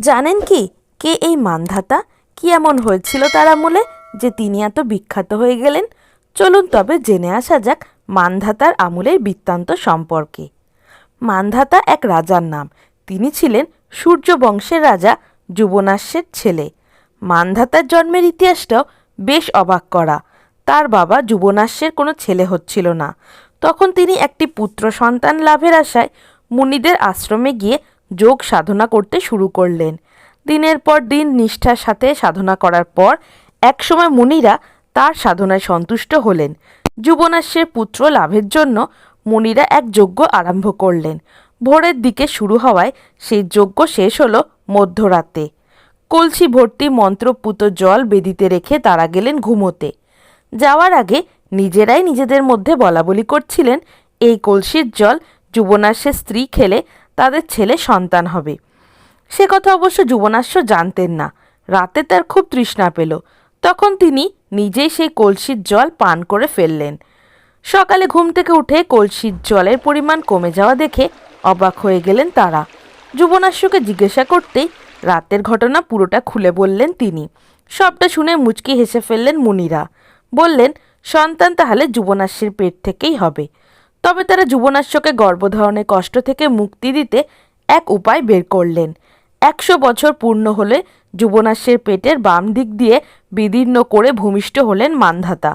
জানেন কি? কে এই মানধাতা? কি এমন হয়েছিল তার আমলে যে তিনি এত বিখ্যাত হয়ে গেলেন? চলুন তবে জেনে আসা যাক মানধাতার আমলের বৃত্তান্ত সম্পর্কে। মানধাতা এক রাজার নাম। তিনি ছিলেন সূর্য বংশের রাজা যুবনাশ্বের ছেলে। মানধাতার জন্মের ইতিহাসটাও বেশ অবাক করা। তার বাবা যুবনাশ্বের কোনো ছেলে হচ্ছিল না। তখন তিনি একটি পুত্র সন্তান লাভের আশায় মুনিদের আশ্রমে গিয়ে যোগ সাধনা করতে শুরু করলেন। দিনের পর দিন নিষ্ঠার সাথে সাধনা করার পর একসময় মুনিরা তার সাধনায় সন্তুষ্ট হলেন। যুবনাশ্বের পুত্র লাভের জন্য মুনিরা এক যজ্ঞ আরম্ভ করলেন। ভোরের দিকে শুরু হওয়ায় সেই যজ্ঞ শেষ হলো মধ্যরাতে। কলসি ভর্তি মন্ত্রপুত জল বেদিতে রেখে তারা গেলেন ঘুমোতে। যাওয়ার আগে নিজেরাই নিজেদের মধ্যে বলাবলি করছিলেন, এই কলসির জল যুবনাশ্বের স্ত্রী খেলে তাদের ছেলে সন্তান হবে। সে কথা অবশ্য যুবনাশ্য জানতেন না। রাতে তার খুব তৃষ্ণা পেল। তখন তিনি নিজেই সেই কলসির জল পান করে ফেললেন। সকালে ঘুম থেকে উঠে কলসির জলের পরিমাণ কমে যাওয়া দেখে অবাক হয়ে গেলেন তারা। যুবনাশ্যকে জিজ্ঞাসা করতেই রাতের ঘটনা পুরোটা খুলে বললেন তিনি। সবটা শুনে মুচকি হেসে ফেললেন মুনিরা। বললেন, সন্তান তাহলে যুবনাশ্যের পেট থেকেই হবে। তবে তারা যুবনাশ্যকে গর্ভধারণের কষ্ট থেকে মুক্তি দিতে এক উপায় বের করলেন। একশো বছর পূর্ণ হলে যুবনাশ্যের পেটের বাম দিক দিয়ে বিদীর্ণ করে ভূমিষ্ঠ হলেন মানধাতা।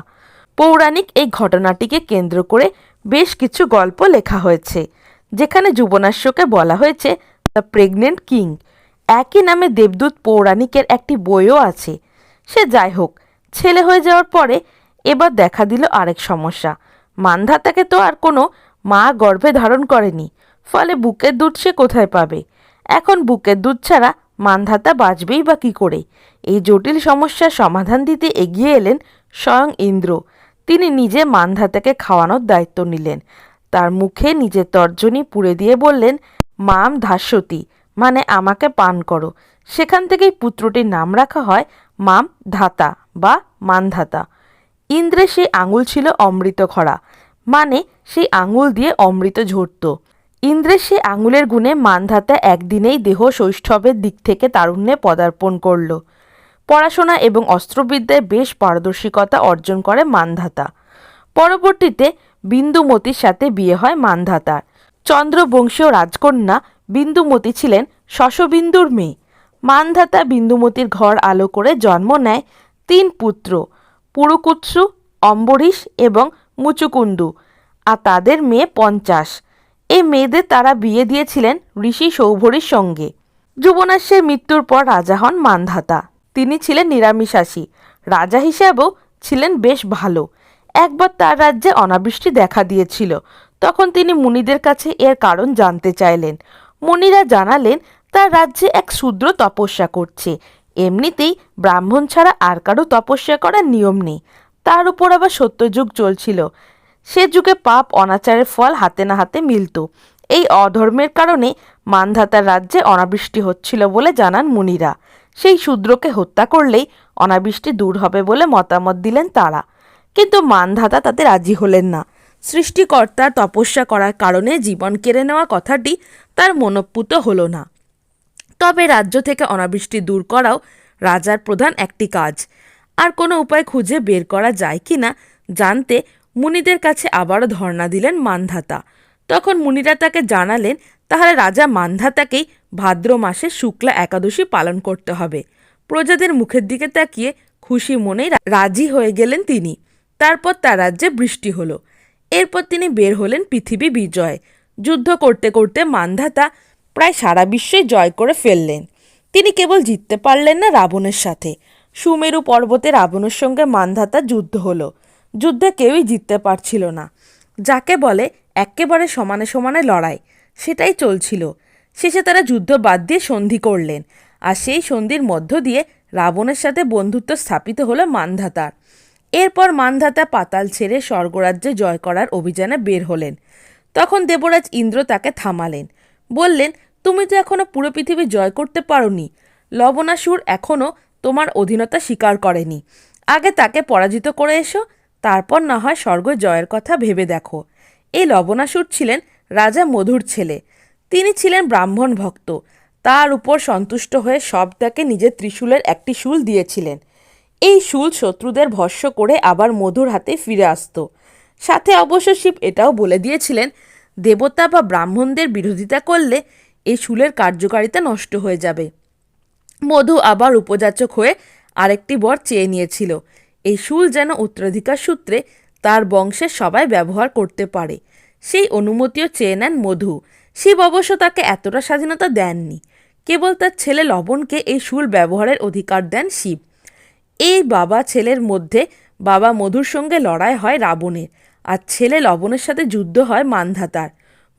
পৌরাণিক এই ঘটনাটিকে কেন্দ্র করে বেশ কিছু গল্প লেখা হয়েছে, যেখানে যুবনাশ্যকে বলা হয়েছে দ্য প্রেগনেন্ট কিং। একই নামে দেবদূত পৌরাণিকের একটি বইও আছে। সে যাই হোক, ছেলে হয়ে যাওয়ার পরে এবার দেখা দিল আরেক সমস্যা। মানধাতাকে তো আর কোনো মা গর্ভে ধারণ করেনি, ফলে বুকের দুধ সে কোথায় পাবে? এখন বুকের দুধ ছাড়া মানধাতা বাঁচবেই বা কী করে? এই জটিল সমস্যার সমাধান দিতে এগিয়ে এলেন স্বয়ং ইন্দ্র। তিনি নিজে মানধাতাকে খাওয়ানোর দায়িত্ব নিলেন। তার মুখে নিজের তর্জনী পুড়ে দিয়ে বললেন, মাম ধাস্যতি মানে আমাকে পান করো। সেখান থেকেই পুত্রটির নাম রাখা হয় মাম ধাতা বা মানধাতা। ইন্দ্রের সেই আঙুল ছিল অমৃত খরা মানে সেই আঙুল দিয়ে অমৃত ঝরত। ইন্দ্রের সেই আঙুলের গুণে মানধাতা একদিনেই দেহ শৈষ্ঠবের দিক থেকে তারুণ্যে পদার্পণ করল। পড়াশোনা এবং অস্ত্রবিদ্যায় বেশ পারদর্শিকতা অর্জন করে মানধাতা। পরবর্তীতে বিন্দুমতির সাথে বিয়ে হয় মানধাতার চন্দ্রবংশীয় রাজকন্যা বিন্দুমতি ছিলেন শশবিন্দুর মেয়ে। মানধাতা বিন্দুমতির ঘর আলো করে জন্ম নেয় তিন পুত্র পুরুকুৎসু অম্বরীশ এবং মুচুকুন্দু, আর তাদের মেয়ে পঞ্চাশ। এই মেয়েদের তারা বিয়ে দিয়েছিলেন ঋষি সৌভরীর সঙ্গে। যুবনাশ্বের মৃত্যুর পর রাজা হন মানধাতা। তিনি ছিলেন নিরামিষাসী রাজা হিসাবেও ছিলেন বেশ ভালো। একবার তার রাজ্যে অনাবৃষ্টি দেখা দিয়েছিল। তখন তিনি মুনিদের কাছে এর কারণ জানতে চাইলেন। মুনিরা জানালেন, তার রাজ্যে এক শূদ্র তপস্যা করছে। এমনিতেই ব্রাহ্মণ ছাড়া আর কারও তপস্যা করার নিয়ম নেই। তার উপর আবার সত্যযুগ চলছিল। সে যুগে পাপ অনাচারের ফল হাতে না হাতে মিলত। এই অধর্মের কারণে মানধাতার রাজ্যে অনাবৃষ্টি হচ্ছিল বলে জানান মুনিরা। সেই শূদ্রকে হত্যা করলেই অনাবৃষ্টি দূর হবে বলে মতামত দিলেন তারা। কিন্তু মানধাতা তাতে রাজি হলেন না। সৃষ্টিকর্তার তপস্যা করার কারণে জীবন কেড়ে নেওয়া কথাটি তার মনঃপুত হলো না। তবে রাজ্য থেকে অনাবৃষ্টি দূর করাও রাজার প্রধান একটি কাজ। আর কোনো উপায় খুঁজে বের করা যায় কি না জানতে মুনিদের কাছে আবারও ধর্ণা দিলেন মানধাতা। তখন মুনিরা তাকে জানালেন, তাহলে রাজা মানধাতাকেই ভাদ্র মাসে শুক্লা একাদশী পালন করতে হবে। প্রজাদের মুখের দিকে তাকিয়ে খুশি মনেই রা- রাজি হয়ে গেলেন তিনি। তারপর তার রাজ্যে বৃষ্টি হলো। এরপর তিনি বের হলেন পৃথিবী বিজয়। যুদ্ধ করতে করতে মানধাতা প্রায় সারা বিশ্বই জয় করে ফেললেন। তিনি কেবল জিততে পারলেন না রাবণের সাথে। সুমেরু পর্বতে রাবণের সঙ্গে মানধাতা যুদ্ধ হলো। যুদ্ধে কেউই জিততে পারছিল না। যাকে বলে একেবারে সমানে সমানে লড়াই, সেটাই চলছিল। শেষে তারা যুদ্ধ বাদ দিয়ে সন্ধি করলেন আর সেই সন্ধির মধ্য দিয়ে রাবণের সাথে বন্ধুত্ব স্থাপিত হলো মানধাতার। এরপর মানধাতা পাতাল ছেড়ে স্বর্গরাজ্যে জয় করার অভিযানে বের হলেন। তখন দেবরাজ ইন্দ্র তাকে থামালেন। বললেন তুমি তো এখনও পুরো পৃথিবী জয় করতে পারোনি। লবণাসুর এখনও তোমার অধীনতা স্বীকার করেনি। আগে তাকে পরাজিত করে এসো, তারপর না হয় স্বর্গ জয়ের কথা ভেবে দেখো। এই লবণাসুর ছিলেন রাজা মধুর ছেলে। তিনি ছিলেন ব্রাহ্মণ ভক্ত। তার উপর সন্তুষ্ট হয়ে সব তাকে নিজের ত্রিশূলের একটি শুল দিয়েছিলেন। এই শুল শত্রুদের ভস্য করে আবার মধুর হাতে ফিরে আসতো। সাথে অবশ্য শিব এটাও বলে দিয়েছিলেন, দেবতা বা ব্রাহ্মণদের বিরোধিতা করলে এই শুলের কার্যকারিতা নষ্ট হয়ে যাবে। মধু আবার উপযাচক হয়ে আরেকটি বর চেয়ে নিয়েছিল। এই শুল যেন উত্তরাধিকার সূত্রে তার বংশের সবাই ব্যবহার করতে পারে। সেই অনুমতিও চেয়ে নেন মধু। শিব অবশ্য তাকে এতটা স্বাধীনতা দেননি। কেবল তার ছেলে লবণকে এই শুল ব্যবহারের অধিকার দেন শিব। এই বাবা ছেলের মধ্যে বাবা মধুর সঙ্গে লড়াই হয় রাবণের। আর ছেলে লবণের সাথে যুদ্ধ হয় মান্ধাতার।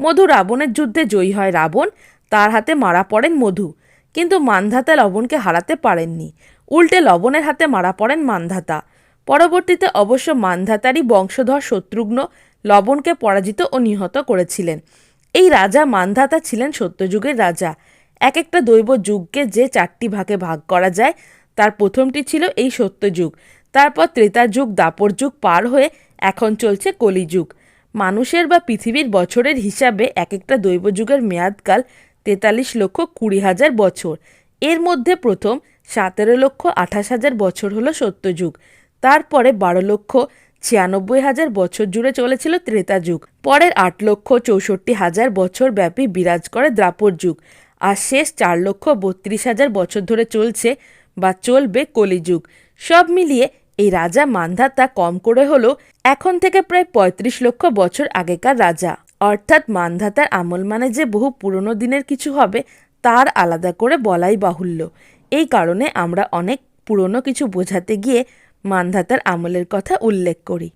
মধু রাবণের যুদ্ধে জয়ী হয়। রাবণ তার হাতে মারা পড়েন মধু। কিন্তু মান্ধাতা লবণকে হারাতে পারেননি। উল্টে লবণের হাতে মারা পড়েন মান্ধাতা। পরবর্তীতে অবশ্য মান্ধাতারই বংশধর শত্রুঘ্ন লবণকে পরাজিত ও নিহত করেছিলেন। এই রাজা মান্ধাতা ছিলেন সত্যযুগের রাজা। এক একটা দৈব যুগকে যে চারটি ভাগে ভাগ করা যায়, তার প্রথমটি ছিল এই সত্যযুগ। তারপর ত্রেতা যুগ দাপর যুগ পার হয়ে এখন চলছে কলিযুগ। মানুষের বা পৃথিবীর বছরের হিসাবে এক একটা দৈব যুগের মেয়াদকাল তেতাল্লিশ লক্ষ কুড়ি হাজার বছর। এর মধ্যে প্রথম সতেরো লক্ষ আঠাশ হাজার বছর হলো সত্যযুগ। তারপরে বারো লক্ষ ছিয়ানব্বই হাজার বছর জুড়ে চলেছিল ত্রেতা যুগ পরের আট লক্ষ চৌষট্টি হাজার বছর ব্যাপী বিরাজ করে দ্রাপর যুগ আর শেষ চার লক্ষ বত্রিশ হাজার বছর ধরে চলছে বা চলবে কলিযুগ। সব মিলিয়ে এই রাজা মান্ধাতা কম করে হলেও এখন থেকে প্রায় পঁয়ত্রিশ লক্ষ বছর আগেকার রাজা। অর্থাৎ মান্ধাতার আমল মানে যে বহু পুরনো দিনের কিছু হবে, তার আলাদা করে বলাই বাহুল্য। এই কারণে আমরা অনেক পুরনো কিছু বোঝাতে গিয়ে মান্ধাতার আমলের কথা উল্লেখ করি।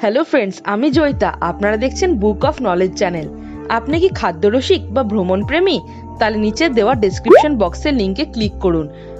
হ্যালো ফ্রেন্ডস, আমি জয়িতা। আপনারা দেখছেন বুক অফ নলেজ চ্যানেল। আপনি কি খাদ্যরসিক বা ভ্রমণ প্রেমী তাহলে নিচে দেওয়া ডেসক্রিপশন বক্সের লিঙ্কে ক্লিক করুন।